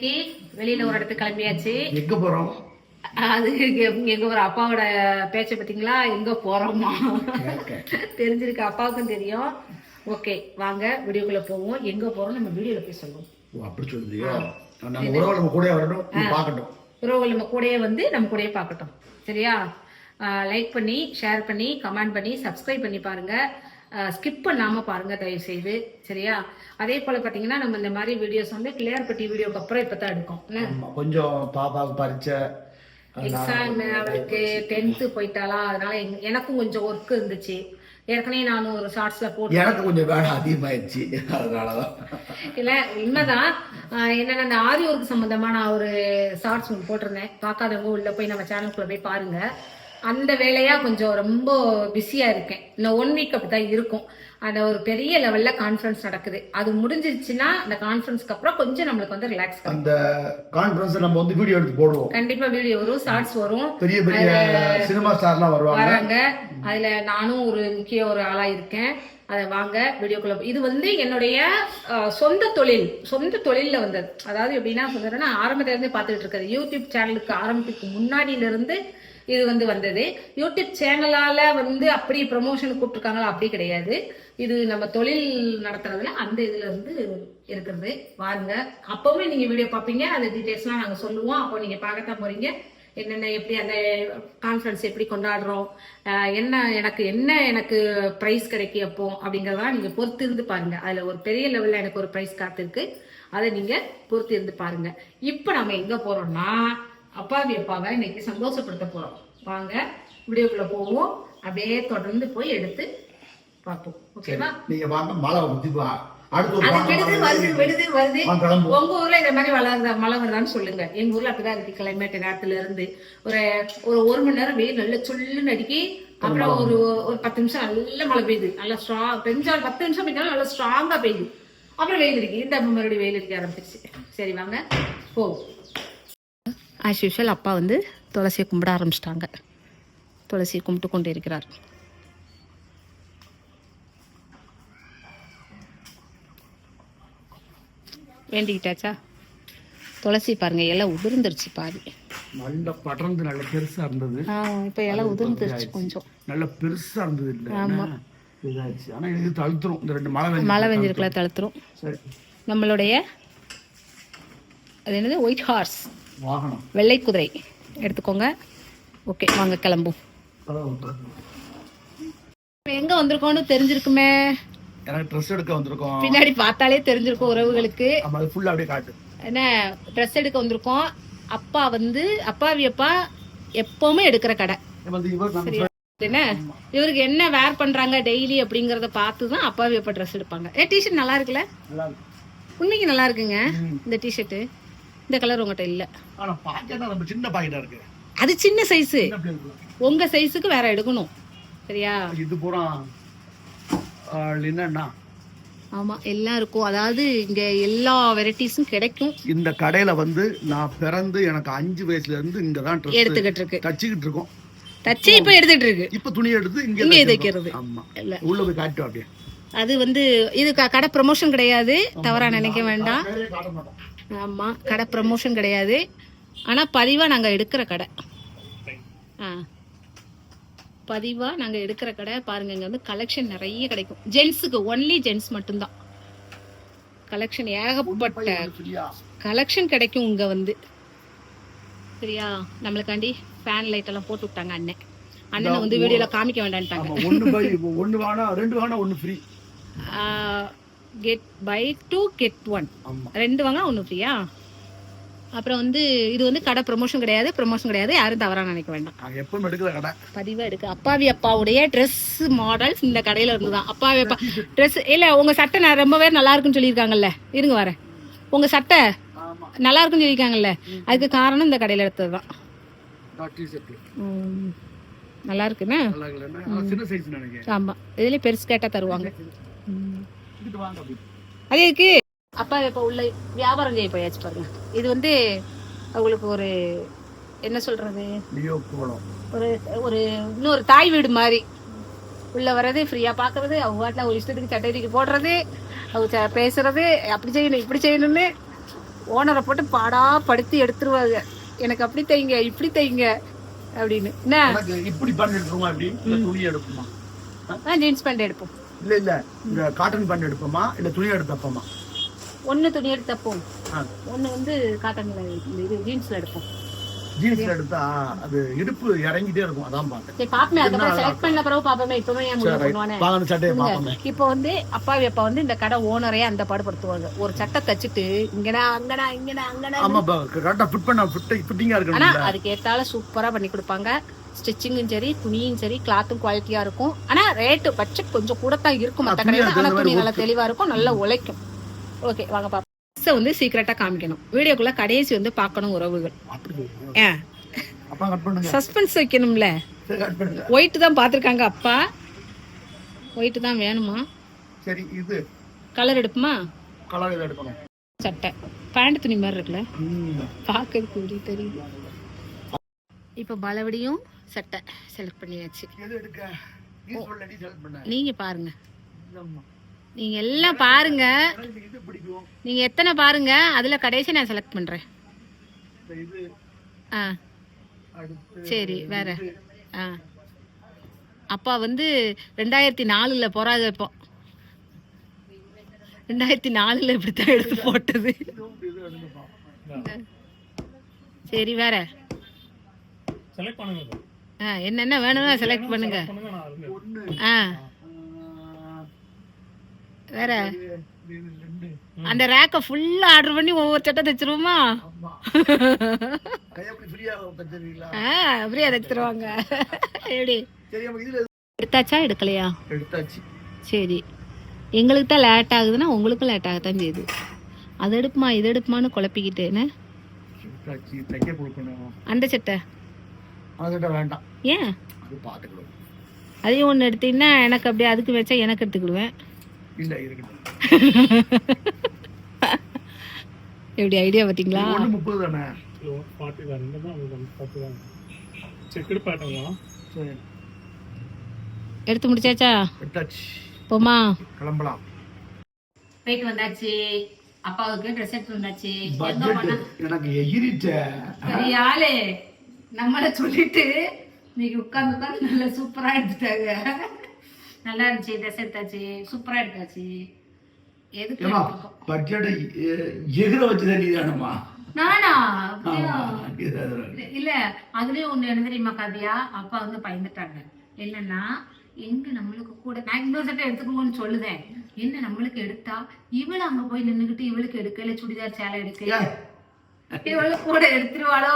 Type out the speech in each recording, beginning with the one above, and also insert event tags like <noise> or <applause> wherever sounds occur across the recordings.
இன்னைக்கு வெளியில ஒரு இடத்துக்கு கிளம்பியாச்சு. எங்க போறோம்? அது எங்க- ஒரு அப்பாவோட பேச்சை பார்த்தீங்களா எங்க போறோமா. தெரிஞ்சிருக்கு. அப்பாவுக்கும் தெரியும். ஓகே வாங்க வீடியோக்குள்ள போவோம். எங்க போறோம் நம்ம வீடியோல போய் சொல்லுவோம். அப்படி சொல்லுதியா? நம்ம உறவு நம்ம கூட வரணும். பார்க்கட்டும். உறவுகள் நம்ம கூடயே வந்து நம்ம கூடயே பார்க்கட்டும். சரியா? லைக் பண்ணி ஷேர் பண்ணி கமெண்ட் பண்ணி சப்ஸ்கிரைப் பண்ணி பாருங்க. ஸ்கிப் பண்ணாம பாருங்க தயவு செய்து சரியா? அதே போல பாத்தீங்கன்னா நம்ம இந்த மாதிரி வீடியோஸ் வந்து பிள்ளையார்பட்டி வீடியோக்கு அப்புறம் இப்பதான் எடுக்கும். என்ன? ஆமா, கொஞ்சம் பாப்பாவுக்கு பரிச்சை எக்ஸாம் அவளுக்கு டென்த்து போயிட்டாளா? அதனால எனக்கும் கொஞ்சம் ஒர்க் இருந்துச்சு. ஏற்கனவே நான் ஒரு ஷார்ட்ஸ்ல போட்டு எனக்கு கொஞ்சம் வேலை அதிகமாயிடுச்சு அதனாலதான். இல்ல உண்மைதான். என்னன்னா இந்த ஆரி ஒர்க் சம்பந்தமா நான் ஒரு ஷார்ட்ஸ் ஒன்று போட்டிருந்தேன். பார்க்காதவங்க உள்ள போய் நம்ம சேனலுக்குள்ள போய் பாருங்க. அந்த வேலையா கொஞ்சம் ரொம்ப பிஸியா இருக்கேன். இன்னும் ஒன் வீக் அப்படிதான் இருக்கும். அந்த ஒரு பெரிய லெவல்ல கான்ஃபரன்ஸ் நடக்குது. அது முடிஞ்சிருச்சுன்னா அந்த கான்ஃபரன்ஸ்க்கு அப்புறம் கொஞ்சம் நம்மளுக்கு வந்து ரிலாக்ஸ் அந்த கான்ஃபரன்ஸ் நம்ம வந்து வீடியோ எடுத்து போடுவோம். கண்டிப்பா வீடியோ வரும் ஷார்ட்ஸ் வரும். பெரிய பெரிய சினிமா ஸ்டார்லாம் வருவாங்க. வராங்க. அதுல நானும் ஒரு முக்கிய ஒரு ஆளா இருக்கேன். அதை வாங்க வீடியோக்குள்ள இது வந்து என்னுடைய சொந்த தொழில். சொந்த தொழில்ல வந்தது. அதாவது எப்படின்னா சொல்றேன்னா ஆரம்பத்துல இருந்தே பார்த்துட்டு இருக்கிறது. யூடியூப் சேனலுக்கு ஆரம்பிக்கிறதுக்கு முன்னாடியில இருந்து இது வந்து வந்தது. யூடியூப் சேனலால வந்து அப்படி ப்ரமோஷன் கூப்பிட்டுருக்காங்களா? அப்படி கிடையாது. இது நம்ம தொழில் நடத்துறதுல அந்த இதுல இருந்து இருக்கிறது. பாருங்க அப்பவுமே நீங்க வீடியோ பார்ப்பீங்க. அந்த டீட்டெயில்ஸ்லாம் நாங்கள் சொல்லுவோம். அப்போ நீங்க பார்க்கத்தான் போறீங்க. என்னென்ன எப்படி அந்த கான்ஃபரன்ஸ் எப்படி கொண்டாடுறோம்? என்ன எனக்கு என்ன எனக்கு ப்ரைஸ் கிடைக்கும் அப்போ அப்படிங்கிறதெல்லாம் நீங்கள் பொறுத்து இருந்து பாருங்க. அதில் ஒரு பெரிய லெவலில் எனக்கு ஒரு ப்ரைஸ் காத்திருக்கு. அதை நீங்கள் பொறுத்து இருந்து பாருங்க. இப்போ நம்ம எங்கே போகிறோம்னா அப்பாவி அப்பாவை இன்னைக்கு சந்தோஷப்படுத்த போறோம். வாங்க வீடியோக்குள்ள போவோம். அப்படியே தொடர்ந்து போய் எடுத்து பார்ப்போம். ஓகேவா நீங்க வாங்க மழை வா. அடுத்து விடுது வருது. விடுது. உங்க ஊர்ல இந்த மாதிரி வளர்ந்த மழை வருதான்னு சொல்லுங்க. எங்க ஊர்ல அப்படிதான் இருக்கு கிளைமேட் நேரத்துல இருந்து. ஒரு ஒரு ஒரு மணி நேரம் வெயில் நல்ல சுள்ளுன்னு அடிக்கி அப்புறம் ஒரு ஒரு பத்து நிமிஷம் நல்ல மழை பெய்யுது. நல்லா ஸ்ட்ராங் பெஞ்சாலும் பத்து நிமிஷம் பெஞ்சாலும் நல்லா ஸ்ட்ராங்கா பெய்யுது. அப்புறம் வெயில் அடிக்கு இந்த மறுபடியும் வெயில் அடிக்க ஆரம்பிச்சிருச்சு. சரி வாங்க போ ஆஸ் யூஷுவல் அப்பா வந்து துளசியை கும்பிட ஆரம்பிச்சிட்டாங்க. துளசியை கும்பிட்டு கொண்டு இருக்கிறார். வேண்டிக்கிட்டாச்சா? துளசி பாருங்க இலை உதிர்ந்துருச்சு பாதி. நல்ல படர்ந்து நல்ல பெருசா இருந்தது. இப்போ இலை உதிர்ந்துருச்சு கொஞ்சம். நல்ல பெருசா இருந்தது இல்ல. என்ன? இதாச்சு. ஆனா இது தழுத்துரும். இந்த ரெண்டு மழை மழை வெஞ்சிருக்கல தழுத்துரும். சரி. நம்மளுடைய அது என்னது? ஒயிட் ஹார்ஸ் வாகனம். வெள்ளை குதிரை. எடுத்துக்கோங்க. ஓகே வாங்க கிளம்பும். எங்க வந்திருக்கோம்னு தெரிஞ்சிருக்குமே. எனக்கு ட்ரெஸ் எடுக்க வந்திருக்கோம். பின்னாடி பார்த்தாலே தெரிஞ்சிருக்கும் உறவுகளுக்கு. என்ன ட்ரெஸ் எடுக்க வந்திருக்கோம். அப்பா வந்து அப்பாவி அப்பா எப்பவுமே எடுக்கிற கடை. என்ன? இவருக்கு என்ன வேர் பண்றாங்க டெய்லி அப்படிங்கறத பார்த்து தான் அப்பாவி அப்பா ட்ரெஸ் எடுப்பாங்க. ஏ டிஷர்ட் நல்லா இருக்குல்ல. உண்மைக்கு நல்லா இருக்குங்க இந்த டிஷர்ட் இந்த கலர் உங்ககிட்ட இல்ல. ஆனா பாக்கெட்டா நம்ம சின்ன பாக்கெட்டா இருக்கு. அது சின்ன சைஸ். உங்க சைஸுக்கு வேற எடுக்கணும். சரியா? இது பூரா என்னன்னா ஆமா எல்லாம் இருக்கும். அதாவது இங்க எல்லா வெரைட்டிஸும் கிடைக்கும். இந்த கடையில வந்து நான் பிறந்து எனக்கு அஞ்சு வயசுல இருந்து இங்க தான் எடுத்துக்கிட்டு இருக்கு. தச்சுக்கிட்டு இருக்கோம். தச்சு இப்ப எடுத்துட்டு இருக்கு. இப்ப துணி எடுத்து இங்க இங்கே. தைக்கிறது. ஆமா. இல்ல. உள்ள போய் காட்டும் அப்படியே. அது வந்து இது கடை ப்ரமோஷன் கிடையாது. தவறா நினைக்க வேண்டாம். ஆமா கடை ப்ரமோஷன் கிடையாது. ஆனா பதிவா நாங்க எடுக்கிற கடை. ஆ. பதிவா நாங்க எடுக்கிற கடை பாருங்க இங்க வந்து கலெக்ஷன் நிறைய கிடைக்கும். ஜென்ஸுக்கு ஒன்லி ஜென்ஸ் மட்டும்தான். கலெக்ஷன் ஏகப்பட்ட கலெக்ஷன் கிடைக்கும் இங்க வந்து. சரியா? நம்மளுக்காண்டி ஃபேன் லைட் எல்லாம் போட்டு விட்டாங்க அண்ணன். அண்ணனை வந்து வீடியோல காமிக்க வேண்டான்ட்டாங்க ஒண்ணு பை ஒண்ணு வாங்கினா ரெண்டு வாங்கினா ஒண்ணு free get buy two get one ரெண்டு வாங்கினா ஒன்று ஃப்ரீயா அப்புறம் வந்து இது வந்து கடை ப்ரமோஷன் கிடையாது ப்ரமோஷன் கிடையாது யாரும் தவறா நினைக்க வேண்டாம். எப்பவும் எடுக்கிற கடை. பதிவா எடுக்க. அப்பாவி அப்பாவுடைய ட்ரெஸ் மாடல்ஸ் இந்த கடையில இருந்து தான் அப்பாவி அப்பா ட்ரெஸ் இல்ல உங்க சட்டை நான் ரொம்ப பேர் நல்லா இருக்குன்னு சொல்லியிருக்காங்கல்ல. இருங்க வரேன். உங்க சட்டை நல்லா இருக்குன்னு சொல்லியிருக்காங்கல்ல. அதுக்கு காரணம் இந்த கடையில எடுத்தது தான் நல்லா இருக்குண்ணே நல்லா இல்லைன்னா ஆனா சின்ன சைஸ் நினைக்கிறேன். ஆமா. இதுலயே பெருசு கேட்டா தருவாங்க. அது இருக்கு அப்பா இப்ப உள்ள வியாபாரம் செய்ய போயாச்சு பாருங்க. இது வந்து அவங்களுக்கு ஒரு என்ன சொல்றது? ஒரு ஒரு இன்னொரு தாய் வீடு மாதிரி. உள்ள வர்றது ஃப்ரீயா பாக்குறது அவங்க வாட்டில் ஒரு இஷ்டத்துக்கு சட்டைக்கு போடுறது அவங்க பேசுறது அப்படி செய்யணும் இப்படி செய்யணும்னு ஓனரை போட்டு பாடா படுத்தி எடுத்துருவாங்க. எனக்கு அப்படி தைங்க இப்படி தைங்க அப்படின்னு. என்ன? இப்படி துணி எடுப்போமா? ஜீன்ஸ் பேண்ட் எடுப்போம். இல்ல இல்ல. இந்த காட்டன் பண்ணி எடுப்போமா? இல்ல துணி எடுத்தப்போமா ஒன்று துணி எடுத்து தப்போம். ஒன்று வந்து காட்டன்ல இது ஜீன்ஸ்ல எடுப்போம். ஜீன்ஸ்ல எடுத்தா அது இடுப்பு இறங்கிட்டே இருக்கும். அதான் பார்த்தேன். சரி பாப்பமே. அதுக்கப்புறம் செலக்ட் பண்ண பிறகு பாப்பமே. இப்பவே என் முடிவு பண்ணுவானே இப்போ வந்து அப்பாவி அப்பா வந்து இந்த கடை ஓனரே அந்த பாடுபடுத்துவாங்க ஒரு சட்டை தச்சுட்டு இங்கடா அங்கடா இங்கடா அங்கடா ஆமா கரெக்டா ஃபிட் பண்ண ஃபிட் ஃபிட்டிங்கா ஆனா இருக்கணும் அதுக்கு ஏத்தால சூப்பரா பண்ணி கொடுப்பாங்க. ஸ்டிச்சிங்கும் சரி துணியும் சரி கிளாத்தும் குவாலிட்டியா இருக்கும். ஆனா ரேட்டு பட்ஜெட் கொஞ்சம் கூட தான் இருக்கும். துணி கடையில அதுக்கு ஆனா தகுந்த துணி நல்லா தெளிவா இருக்கும் நல்லா உழைக்கும். ஓகே வாங்க பாப்போம். Dress-அ வந்து சீக்கிரட்டா காமிக்கணும். வீடியோக்குள்ள கடைசி வந்து பார்க்கணும் உறவுகள். பண்ணுங்க. சஸ்பென்ஸ் வைக்கணும்ல? சரி கட் பண்ணுங்க. ஒயிட் தான் பார்த்துருக்காங்க அப்பா. ஒயிட் தான் வேணுமா? சரி இது. கலர் எடுப்புமா? கலர் இதை எடுக்கணும். சட்டை. பேண்ட் துணி மாதிரி இருக்குல்ல. பார்க்கறதுக்கு எப்படி தெரியுது? இப்போ பலவடியும் சட்டை செலக்ட் பண்ணியாச்சு. எது எடுக்க? நீ சொல்ல நீ செலக்ட் பண்ண. நீங்க பாருங்க. இல்லம்மா. நீங்க எல்லாம் பாருங்க. எனக்கு இது பிடிக்கும் நீங்க எத்தனை பாருங்க? அதுல கடைசி நான் செலக்ட் இது. ஆ. அடுத்து சரி வேற. ஆ. அப்பா வந்து ரெண்டாயிரத்தி நாலுல போறாங்க இப்போ. ரெண்டாயிரத்தி நாலுல இப்படித்தான் எடுத்து போட்டது. சரி வேற. செலக்ட் பண்ணுங்க. என்னென்ன வேணும்னா செலக்ட் பண்ணுங்க. ஆ. வேற? அந்த ரேக்கை ஃபுல்லா ஆர்டர் பண்ணி ஒவ்வொரு சட்டை தைச்சிருவோமா? ஃப்ரீயா <laughs> தச்சுறீங்களா ஆ அப்படியே தைச்சிருவாங்க. <laughs> எப்படி? சரி அப்ப இதுல எடுத்தாச்சா எடுக்கலையா? எடுத்தாச்சு. சரி. எங்களுக்கு தான் லேட் ஆகுதுன்னா உங்களுக்கும் லேட் ஆகத்தான் செய்யுது. அது எடுப்புமா இது எடுப்புமான்னு குழப்பிக்கிட்டு என்ன? அந்த சட்டை. அதுகிட்ட வேண்டாம். ஏன்? அது பார்த்துக்கணும் அதையும் ஒன்று எடுத்தீங்கன்னா எனக்கு அப்படியே அதுக்கு வச்சா எனக்கு எடுத்துக்கிடுவேன். இல்ல இருக்கட்டும். <laughs> எப்படி ஐடியா பார்த்தீங்களா? ஒண்ணு முப்பது தானே? ஃபார்ட்டி தான் ரெண்டு தான் பத்து தான் செக்குடு சரி எடுத்து முடிச்சாச்சா? எடுத்தாச்சு. போமா கிளம்பலாம். போயிட்டு வந்தாச்சு. அப்பாவுக்கு ட்ரெஸ் எடுத்து வந்தாச்சு. எனக்கு எகிரிட்ட. ஆளு. நம்மள சொல்லிட்டு இன்னைக்கு உட்காந்து உட்காந்து நல்லா சூப்பரா எடுத்துட்டாங்க. நல்லா இருந்துச்சு ட்ரெஸ் எடுத்தாச்சு. சூப்பரா எடுத்தாச்சு. எதுக்கு? பட்ஜெட் வச்சுதான் நானா. இல்ல- அதுலயும் ஒண்ணு என்ன தெரியுமா காவியா? அப்பா வந்து பயந்துட்டாங்க. என்னன்னா எங்க நம்மளுக்கு கூட நான் இன்னொரு சட்டை எடுத்துக்கோங்கன்னு சொல்லுதேன். என்ன நம்மளுக்கு எடுத்தா இவளு அங்க போய் நின்னுகிட்டு இவளுக்கு எடுக்கல சுடிதார் சேலை எடுக்கல? ஏன்? இவளு கூட எடுத்துருவாளோ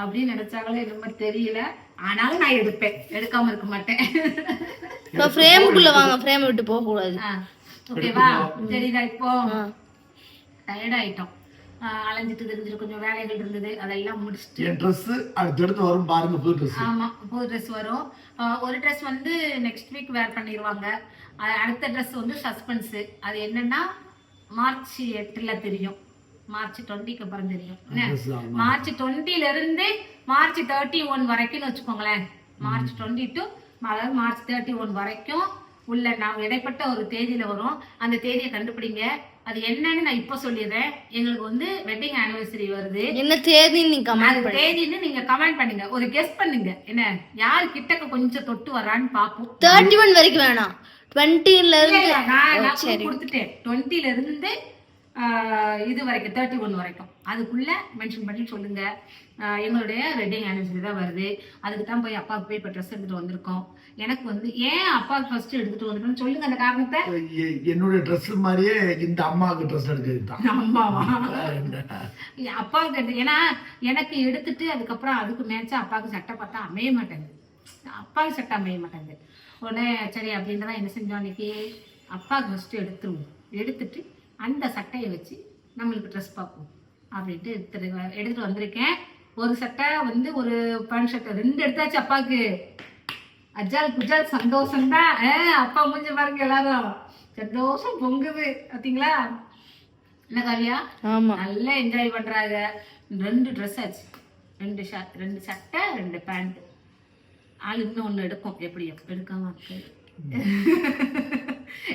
அப்படின்னு நினைச்சாங்களோ என்னமோ தெரியல. ஆனாலும் நான் எடுப்பேன். எடுக்காம இருக்க மாட்டேன். இப்போ ஃப்ரேமுக்குள்ள வாங்க. ஃப்ரேம் விட்டு போக கூடாது. ஓகேவா சரிடா இப்போ? டயர்ட் ஆயிட்டோம். அலைஞ்சிட்டு தெரிஞ்சிட்டு கொஞ்சம் வேலைகள் இருந்தது. அதெல்லாம் முடிச்சுட்டு. என் ட்ரெஸ் அடுத்தடுத்து வரும். பாருங்க புது ட்ரெஸ் ஆமா புது ட்ரெஸ் வரும். ஒரு ட்ரெஸ் வந்து நெக்ஸ்ட் வீக் வேர் பண்ணிடுவாங்க அடுத்த ட்ரெஸ் வந்து சஸ்பென்ஸ் அது என்னன்னா மார்ச் எட்டுல தெரியும். மார்ச் டுவெண்ட்டிக்கு அப்புறம் தெரியும். மார்ச் டுவெண்ட்டில இருந்து மார்ச் தேர்ட்டி ஒன் வரைக்கும்னு வச்சுக்கோங்களேன். மார்ச் டுவெண்ட்டி டு அதாவது மார்ச் தேர்ட்டி ஒன் வரைக்கும் உள்ள நான் இடைப்பட்ட ஒரு தேதியில வரும். அந்த தேதியை கண்டுபிடிங்க. அது என்னன்னு நான் இப்போ சொல்லிடுறேன். எங்களுக்கு வந்து வெட்டிங் ஆனிவர்சரி வருது. என்ன தேதின்னு நீங்க கமெண்ட் தேதின்னு நீங்க கமெண்ட் பண்ணுங்க. ஒரு கெஸ் பண்ணுங்க. என்ன? யார் கிட்டக்க கொஞ்சம் தொட்டு வரான்னு பாப்போம். தேர்ட்டி ஒன் வரைக்கும் வேணாம். டுவெண்ட்டில இருந்து நான் கொடுத்துட்டேன். டுவெண்ட்டில இருந்து இது வரைக்கும் தேர்ட்டி ஒன் வரைக்கும். அதுக்குள்ள மென்ஷன் பண்ணி சொல்லுங்க. ஆஹ், எங்களுடைய வெட்டிங் ஆனிவர்சரி தான் வருது. அதுக்கு தான் போய் அப்பாவுக்கு போய் இப்போ ட்ரெஸ் எடுத்துட்டு வந்திருக்கோம். எனக்கு வந்து ஏன் அப்பாவுக்கு ஃபர்ஸ்ட் எடுத்துட்டு வந்திருக்கோம்னு சொல்லுங்க அந்த காரணத்தை. என்னுடைய ட்ரெஸ் மாதிரியே இந்த அம்மாவுக்கு ட்ரெஸ் எடுக்கிறது தான். அம்மாவா? <laughs> அப்பாவுக்கு எடுத்து ஏன்னா எனக்கு எடுத்துட்டு அதுக்கப்புறம் அதுக்கு மேட்சா அப்பாவுக்கு சட்டை பார்த்தா அமைய மாட்டேங்குது. அப்பாவுக்கு சட்டை அமைய மாட்டேங்குது. உடனே சரி அப்படின்றத என்ன செஞ்சோம் அன்னைக்கு அப்பாவுக்கு ஃபஸ்ட்டு எடுத்துருவோம். எடுத்துட்டு அந்த சட்டையை வச்சு நம்மளுக்கு ட்ரெஸ் பார்ப்போம். அப்படின்ட்டு எடுத்துட்டு எடுத்துட்டு வந்திருக்கேன். ஒரு சட்டை வந்து ஒரு பேண்ட் ஷர்ட் ரெண்டு எடுத்தாச்சு அப்பாவுக்கு. அஜால் குஜால் சந்தோஷம்தான் ஆ, அப்பா மூஞ்சி பாருங்க எல்லாரும். சந்தோஷம் பொங்குது. பார்த்தீங்களா என்ன காவியா? நல்லா என்ஜாய் பண்றாங்க. ரெண்டு ட்ரெஸ் ஆச்சு. ரெண்டு ஷர்ட் ரெண்டு சட்டை ரெண்டு பேண்ட் ஆள் இன்னும் ஒன்று எடுக்கும். எப்படி எடுக்காம இருக்கு?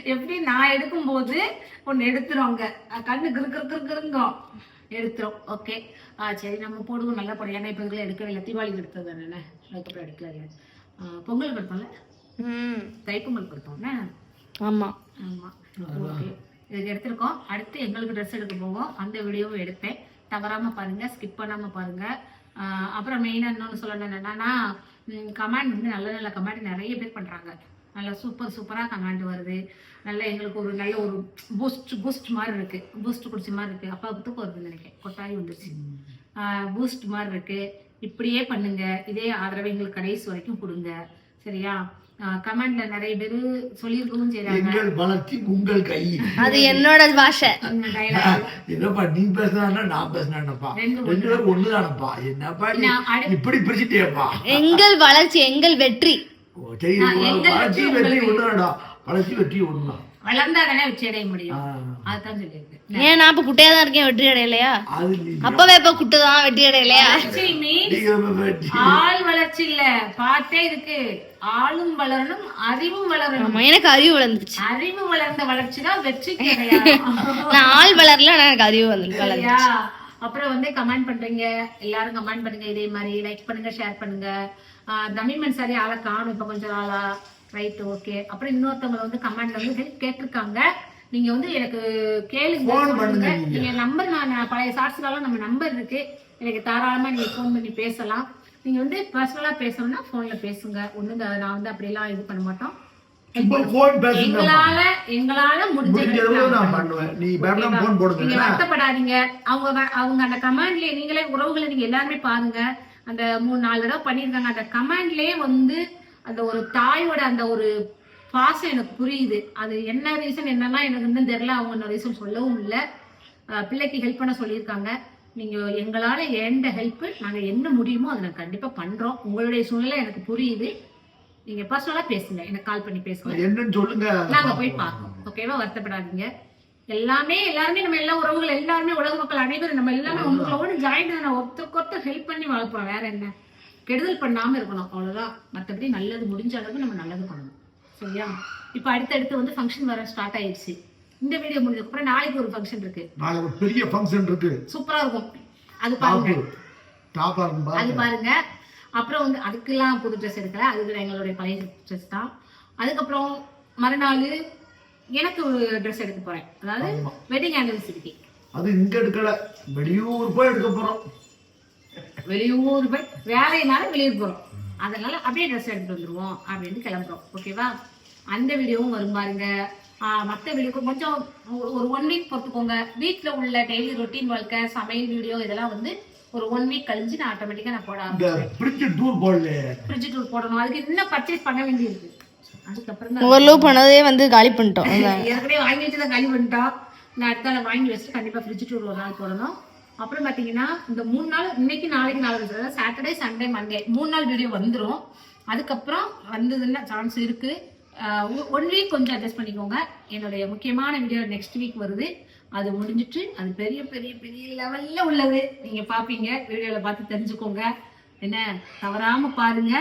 எப்படி நான் எடுக்கும்போது ஒன்று எடுத்துருவாங்க கண்ணு கிரு கிரு கிரு கிருங்கும். எடுத்துரும். ஓகே ஆ சரி நம்ம போடுவோம். நல்லா போடுவோம் ஏன்னா இப்போ இதுல எடுக்கவே இல்லை. தீபாவளிக்கு எடுத்தது தானே அதுக்கப்புறம் எடுக்கல ஆ, பொங்கல் கொடுத்தோம்ல ம். தைப்பொங்கல் கொடுத்தோம்னா ஆமா. ஆமா. ஓகே இதுக்கு எடுத்திருக்கோம். அடுத்து எங்களுக்கு ட்ரெஸ் எடுக்க போவோம். அந்த வீடியோவும் எடுப்பேன். தவறாம பாருங்க. ஸ்கிப் பண்ணாம பாருங்க. ஆஹ் அப்புறம் மெயினாக இன்னொன்று சொல்லணும் என்னன்னா கமெண்ட் வந்து நல்ல நல்ல கமெண்ட் நிறைய பேர் பண்றாங்க. நல்ல சூப்பர் சூப்பரா கமெண்ட் வருது. நல்ல எங்களுக்கு ஒரு நல்ல ஒரு பூஸ்ட் பூஸ்ட் மாதிரி இருக்கு. பூஸ்ட் குடிச்ச மாதிரி இருக்கு. அப்பா தூக்கம் வருதுன்னு நினைக்கிறேன். கொட்டாய் வந்துருச்சு. பூஸ்ட் மாதிரி இருக்கு. இப்படியே பண்ணுங்க. இதே ஆதரவை எங்களுக்கு கடைசி வரைக்கும் கொடுங்க. சரியா? கமெண்ட்ல நிறைய பேர் சொல்லியிருக்கவும் கையில் அது என்னோட பாஷை. என்னப்பா நீ பேசுனா நான் பேசினேன்ப்பா ரெண்டு பேரும் ஒண்ணுதானப்பா? என்னப்பா இப்படி பிரிச்சுட்டேப்பா எங்கள் வளர்ச்சி எங்கள் வெற்றி. வளர்ச்சி வெற்றி வெற்றி வளர்ச்சி வெற்றி ஒண்ணுதான் வெற்றி அடைய முடியும். ஆ, அதுதான் சொல்லியிருக்கு. ஏன் நான் இப்ப குட்டையா தான் இருக்கேன் வெற்றி அடையலையா? அப்பவே இப்ப குட்டை தான் வெற்றி அடையலையா? வெற்றி. ஆள் வளர்ச்சி இல்ல. பாட்டே இருக்கு. ஆளும் வளரணும் அறிவும் வளரணும். எனக்கு அறிவு வளர்ந்துச்சு அறிவு வளர்ந்த வளர்ச்சி தான் <laughs> நான் ஆள் வளரல ஆனா எனக்கு அறிவு வந்து அப்புறம் வந்து கமெண்ட் பண்றீங்க. எல்லாரும் கமெண்ட் பண்ணுங்க. இதே மாதிரி லைக் பண்ணுங்க ஷேர் பண்ணுங்க. தமிழ்மன் சாரி ஆளை காணும். இப்ப கொஞ்ச நாளா ரைட் ஓகே அப்புறம் இன்னொருத்தவங்க வந்து கமெண்ட்ல வந்து கேட்டிருக்காங்க. நீங்க வந்து எனக்கு கேளுங்க நீங்க. நம்பர் நான் பழைய ஷார்ட்ஸ்லாம் நம்ம நம்பர் இருக்கு. எனக்கு தாராளமா நீங்க ஃபோன் பண்ணி பேசலாம். நீங்க வந்து பர்சனலா பேசணும்னா போன்ல பேசுங்க. ஒண்ணு நான் வந்து அப்படியெல்லாம் இது பண்ண மாட்டோம். எங்களால எங்களால முடிஞ்ச? வருத்தப்படாதீங்க. அவங்க அவங்க அந்த கமாண்ட்லயே நீங்களே உறவுகளை நீங்க எல்லாருமே பாருங்க. அந்த மூணு நாலு தடவை பண்ணிருக்காங்க அந்த கமாண்ட்லயே வந்து அந்த ஒரு தாயோட அந்த ஒரு பாசம் எனக்கு புரியுது. அது என்ன ரீசன் என்னன்னா எனக்கு இன்னும் தெரியல. அவங்க ரீசன் சொல்லவும் இல்லை. பிள்ளைக்கு ஹெல்ப் பண்ண சொல்லியிருக்காங்க. நீங்க எங்களால எந்த ஹெல்ப் நாங்க என்ன முடியுமோ அதை நாங்க கண்டிப்பா பண்றோம். உங்களுடைய சூழ்நிலை எனக்கு புரியுது. நீங்க பர்சனலா பேசுங்க. எனக்கு கால் பண்ணி பேசுங்க. என்னன்னு சொல்லுங்க. நாங்க போய் பார்க்கோம் ஓகேவா வருத்தப்படாதீங்க. எல்லாமே எல்லாருமே நம்ம எல்லா உறவுகள் எல்லாருமே உலக மக்கள் அனைவரும் நம்ம எல்லாமே ஒன்றுகளோடு ஜாயின் நம்ம ஒருத்தருக்கு ஒருத்தர் ஹெல்ப் பண்ணி வளர்ப்போம். வேற என்ன? கெடுதல் பண்ணாம இருக்கணும். அவ்வளவுதான். மற்றபடி நல்லது முடிஞ்ச அளவுக்கு நம்ம நல்லது பண்ணணும். சரியா? இப்போ அடுத்தடுத்து வந்து ஃபங்க்ஷன் வர ஸ்டார்ட் ஆயிடுச்சு. இந்த வீடியோ முடிஞ்சதுக்கு அப்புறம் நாளைக்கு ஒரு ஃபங்க்ஷன் இருக்கு. நாளை ஒரு பெரிய ஃபங்க்ஷன் இருக்கு. சூப்பரா இருக்கும். அது பாருங்க. டாப்பு இருக்கும் அது பாருங்க. பாருங்க. அப்புறம் வந்து அதுக்கெல்லாம் புது ட்ரெஸ் எடுக்கல. அதுக்கு எங்களுடைய பழைய ட்ரெஸ் தான். அதுக்கப்புறம் மறுநாள் எனக்கு ஒரு ட்ரெஸ் எடுக்க போறேன். அதாவது வெட்டிங் ஆனிவர்சரிக்கு அது இங்க எடுக்கல. வெளியூர் போய் எடுக்க போறோம். வெளியூர் போய் வேலையினால வெளியூர் போறோம். அதனால அப்படியே ட்ரெஸ் எடுத்துட்டு வந்துருவோம் அப்படின்னு கிளம்புறோம். ஓகேவா அந்த வீடியோவும் வரும் பாருங்க. மத்த வீடியோ கொஞ்சம் ஒரு- ஒன் வீக் பொறுத்துக்கோங்க. வீட்ல உள்ள டெய்லி ரொட்டீன் வாழ்க்கை சமையல் வீடியோ இதெல்லாம் வந்து ஒரு ஒன் வீக் கழிஞ்சு நான் ஆட்டோமேட்டிக்கா நான் போட இந்த பிரிட்ஜ் டூர் போடல ஃப்ரிட்ஜ் டூர் போடணும். அதுக்கு இன்னும் பர்ச்சேஸ் பண்ண வேண்டியிருக்கு ஓவர்லோவ் பண்ணதே வந்து காலி பண்ணிட்டோம். <laughs> ஏற்கனவே வாங்கி வச்சு தான் காலி பண்ணிட்டோம். நான் அடுத்த வாங்கி வச்சுட்டு கண்டிப்பா ஃப்ரிட்ஜ் டூர் ஒரு நாள் போடணும். அப்புறம் பாத்தீங்கன்னா இந்த மூணு நாள் இன்னைக்கு நாளைக்கு நாளைக்கு சாட்டர்டே சண்டே மண்டே மூணு நாள் வீடியோ வந்துரும். அதுக்கப்புறம் வந்ததுன்னா சான்ஸ் இருக்கு. ஒன் வீக் கொஞ்சம் அட்ஜஸ்ட் பண்ணிக்கோங்க. என்னுடைய முக்கியமான வீடியோ நெக்ஸ்ட் வீக் வருது. அது முடிஞ்சிட்டு அது பெரிய பெரிய பெரிய லெவல்ல உள்ளது. நீங்க பாப்பீங்க. வீடியோல பார்த்து தெரிஞ்சுக்கோங்க. என்ன தவறாம பாருங்க.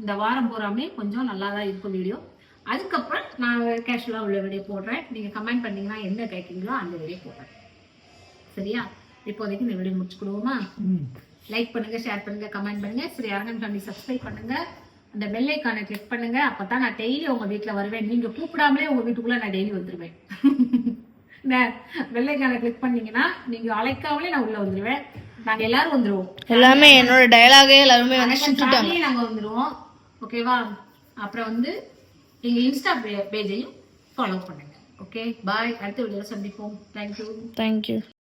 இந்த வாரம் பூராமே கொஞ்சம் நல்லா தான் இருக்கும் வீடியோ அதுக்கப்புறம் நான் கேஷுவலாக உள்ள வீடியோ போடுறேன். நீங்கள் கமெண்ட் பண்ணீங்கன்னா என்ன கேட்குறீங்களோ அந்த வீடியோ போடுறேன். சரியா? இப்போதைக்கு இந்த வீடியோ முடிச்சுக்கிடுவோமா? லைக் பண்ணுங்க ஷேர் பண்ணுங்க கமெண்ட் பண்ணுங்க. சரி அரங்கன் ஃபேமிலி சப்ஸ்கிரைப் பண்ணுங்க. அந்த பெல் ஐக்கானை கிளிக் பண்ணுங்க. அப்பதான் நான் டெய்லி உங்க வீட்ல வருவேன். நீங்க கூப்பிடாமலே உங்க வீட்டுக்குள்ள நான் டெய்லி வந்துருவேன். <laughs> இந்த பெல் ஐக்கானை கிளிக் பண்ணீங்கன்னா நீங்க அழைக்காமலே நான் உள்ள வந்துருவேன். நாங்க எல்லாரும் வந்துருவோம். எல்லாமே என்னோட டயலாகே எல்லாருமே நாங்க வந்துருவோம். ஓகேவா? அப்புறம் வந்து எங்கள் இன்ஸ்டா பேஜையும் ஃபாலோ பண்ணுங்கள் ஓகே? பாய் அடுத்த வீடியோவில் சந்திப்போம். Thank you thank you